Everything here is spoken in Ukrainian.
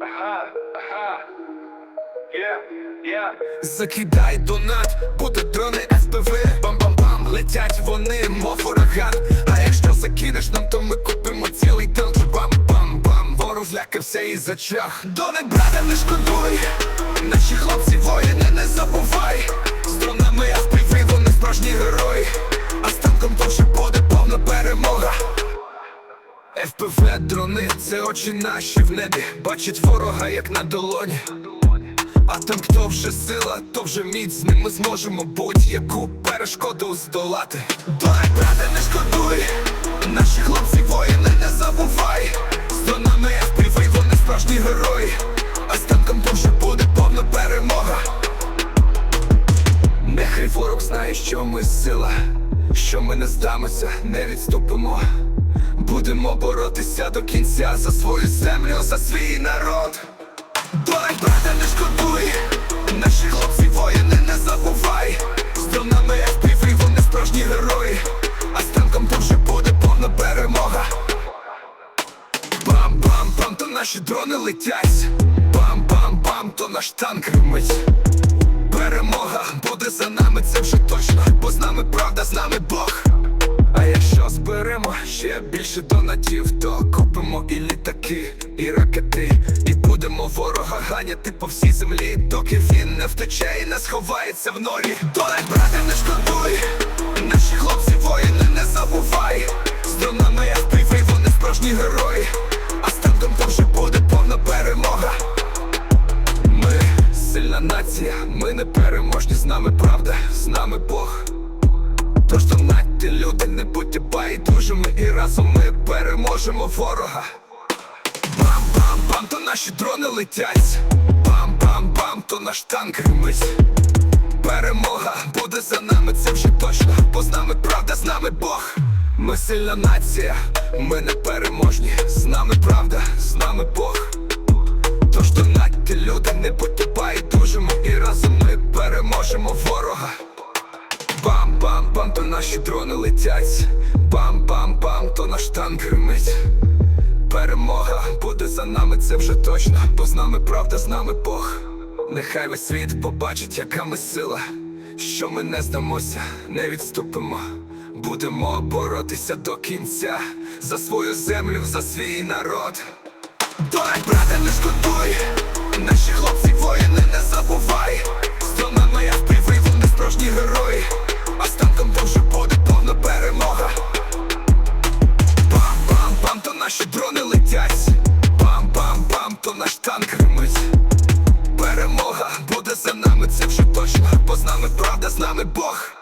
Ага, ага. Yeah. Закидай донат, буде дрони ФПВ Бам-бам-бам, летять вони, мов ураган. А якщо закинеш нам, то ми купимо цілий танк Бам-бам-бам, ворог злякався і зачах. Дони, брате, не шкодуй. Наші хлопці воїни, не забувай. З дронами FPV, вони справжні герої. А з танком то вже буде повна перемога ФПВ дрони, це очі наші в небі Бачить ворога, як на долоні а там хто вже сила, то вже міць з ним ми зможемо будь-яку перешкоду здолати. Давай, брате, не шкодуй, наші хлопці воїни не забувай. З дронами FPV, вони справжні герої, а з танком то вже буде повна перемога. Нехай ворог знає, що ми сила, що ми не здамося, не відступимо. Будемо боротися до кінця за свою землю, за свій народ. Давай, брате, не шкодуй, наші хлопці воїни не забувай. З дронами FPV, вони справжні герої, а з танком вже буде повна перемога. Бам-бам-бам, то наші дрони летять. Бам-бам-бам, то наш танк гримить. Перемога буде за нами, це вже точно, літаки, і ракети, і будемо ворога ганяти по всій землі, доки він не втече і не сховається в норі. Донай, брате, не шкодуй, наші хлопці воїни не забувай. З дронами FPV, вони справжні герої, а з танком то вже буде повна перемога. Ми сильна нація, ми не переможні, з нами правда, з нами Бог. Тож донатьте, люди, не будьте байдужими і разом ми переможемо ворога. Бам-бам-бам, то наші дрони летять. Бам-бам-бам, то наш танк гримить. Перемога буде за нами, це вже точно, бо з нами правда, з нами Бог. Ми сильна нація, ми не переможні, з нами правда, з нами Бог. Тож донатьте, люди, не будьте байдужими і разом ми переможемо ворога. Бам-бам-бам, то наші дрони летять. Бам-бам-бам, то наш танк гримить. За нами, це вже точно, бо з нами правда, з нами Бог. Нехай весь світ побачить, яка ми сила, що ми не здамося, не відступимо. Будемо боротися до кінця за свою землю, за свій народ. Давай, брате, не шкодуй, наші хлопці воїни не забувай. З дронами FPV, вони справжні герої, а з танком то вже буде повна перемога. Бам-бам-бам, то наші дрони нами, це вже точно, бо з нами правда, з нами Бог.